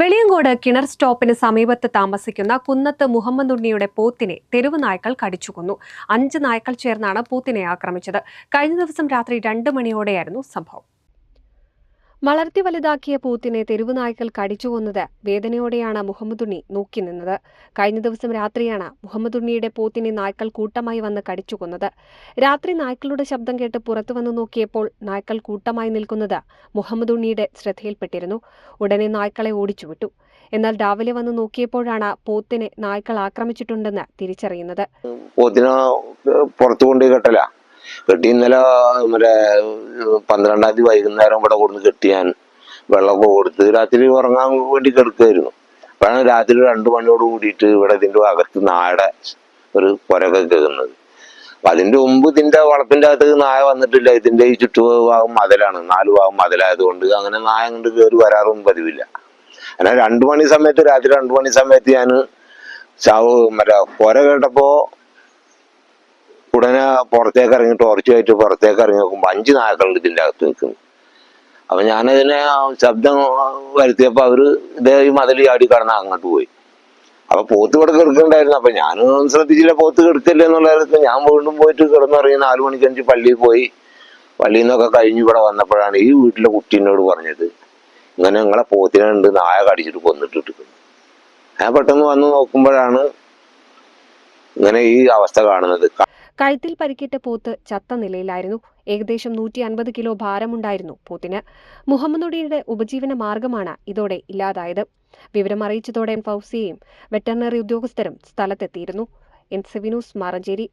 വെളിയങ്കോട് കിണർ സ്റ്റോപ്പിന് സമീപത്ത് താമസിക്കുന്ന കുന്നത്ത് മുഹമ്മദ് ഉണ്ണിയുടെ പോത്തിനെ തെരുവ് നായ്ക്കൾ കടിച്ചുകൊന്നു. അഞ്ച് നായ്ക്കൾ ചേർന്നാണ് പോത്തിനെ ആക്രമിച്ചത്. കഴിഞ്ഞ ദിവസം രാത്രി രണ്ട് മണിയോടെയായിരുന്നു സംഭവം. വളർത്തി വലുതാക്കിയ പൂത്തിനെ തെരുവുനായ്ക്കൾ കടിച്ചുകൊന്നത് വേദനയോടെയാണ് മുഹമ്മദുണ്ണി നോക്കി നിന്നത്. കഴിഞ്ഞ ദിവസം രാത്രിയാണ് മുഹമ്മദുണ്ണിയുടെ പോത്തിനെ നായ്ക്കൾ കൂട്ടമായി വന്ന് കടിച്ചുകൊന്നത് രാത്രി നായ്ക്കളുടെ ശബ്ദം കേട്ട് പുറത്തു വന്നു നോക്കിയപ്പോൾ നായ്ക്കൾ കൂട്ടമായി നിൽക്കുന്നത് മുഹമ്മദുണ്ണിയുടെ ശ്രദ്ധയിൽപ്പെട്ടിരുന്നു. ഉടനെ നായ്ക്കളെ ഓടിച്ചുവിട്ടു. എന്നാൽ രാവിലെ വന്ന് നോക്കിയപ്പോഴാണ് പോത്തിനെ നായ്ക്കൾ ആക്രമിച്ചിട്ടുണ്ടെന്ന് തിരിച്ചറിയുന്നത്. കെട്ടി ഇന്നലെ മറ്റേ പന്ത്രണ്ടാം തീയതി വൈകുന്നേരം ഇവിടെ കൊടുന്ന് കെട്ടി ഞാൻ വെള്ളമൊക്കെ കൊടുത്ത് രാത്രി ഉറങ്ങാൻ വേണ്ടി കിടക്കുമായിരുന്നു അപ്പോഴാണ് രാത്രി രണ്ടു മണിയോട് കൂടിയിട്ട് ഇവിടെ ഇതിന്റെ അകത്ത് നായുടെ ഒരു പുരൊക്കെ കേൾക്കുന്നത് അപ്പം അതിന്റെ മുമ്പ് ഇതിന്റെ വളപ്പിന്റെ അകത്ത് നായ വന്നിട്ടില്ല. ഇതിന്റെ ഈ ചുറ്റുഭാഗം മതിലാണ്. നാല് ഭാഗം മതിലായതുകൊണ്ട് അങ്ങനെ നായ കൊണ്ട് കയറി വരാറൊന്നും പതിവില്ല. അങ്ങനെ രണ്ടു മണി സമയത്ത് രാത്രി രണ്ടു മണി സമയത്ത് ഞാൻ ചാവ് മറ്റേ പുര കേട്ടപ്പോ ഉടനെ പുറത്തേക്ക് ഇറങ്ങി ടോർച്ചുമായിട്ട് പുറത്തേക്ക് ഇറങ്ങി നോക്കുമ്പോൾ അഞ്ച് നായക്കളുണ്ട് ഇതിന്റെ അകത്ത് നിൽക്കുന്നു അപ്പൊ ഞാനതിനെ ശബ്ദം വരുത്തിയപ്പോൾ അവർ ഇതേ ഈ മതിൽ ചാടി കടന്ന് അങ്ങോട്ട് പോയി. അപ്പൊ പോത്ത് ഇവിടെ കിടക്കണ്ടായിരുന്നു. അപ്പൊ ഞാനും ശ്രദ്ധിച്ചില്ല പോത്ത് കിടക്കില്ല എന്നുള്ള ഞാൻ വീണ്ടും പോയിട്ട് കിടന്നിറങ്ങി നാലു മണിക്ക് അഞ്ച് പള്ളിയിൽ പോയി. പള്ളിയിൽ നിന്നൊക്കെ കഴിഞ്ഞ് ഇവിടെ വന്നപ്പോഴാണ് ഈ വീട്ടിലെ കുട്ടീനോട് പറഞ്ഞത് ഇങ്ങനെ നിങ്ങളെ പോത്തിനെ ഉണ്ട് നായ കടിച്ചിട്ട് കൊന്നിട്ടിട്ട് ഞാൻ പെട്ടെന്ന് വന്ന് നോക്കുമ്പോഴാണ് ഇങ്ങനെ ഈ അവസ്ഥ കാണുന്നത്. കഴുത്തിൽ പരിക്കേറ്റ പോത്ത് ചത്ത നിലയിലായിരുന്നു. ഏകദേശം നൂറ്റി അൻപത് കിലോ ഭാരമുണ്ടായിരുന്നു പോത്തിന്. മുഹമ്മദുടിയുടെ ഉപജീവന മാർഗമാണ് ഇതോടെ ഇല്ലാതായത്. വിവരം അറിയിച്ചതോടെ ഫൗസിയെയും വെറ്ററിനറി ഉദ്യോഗസ്ഥരും സ്ഥലത്തെത്തിയിരുന്നു. N C Maranchery.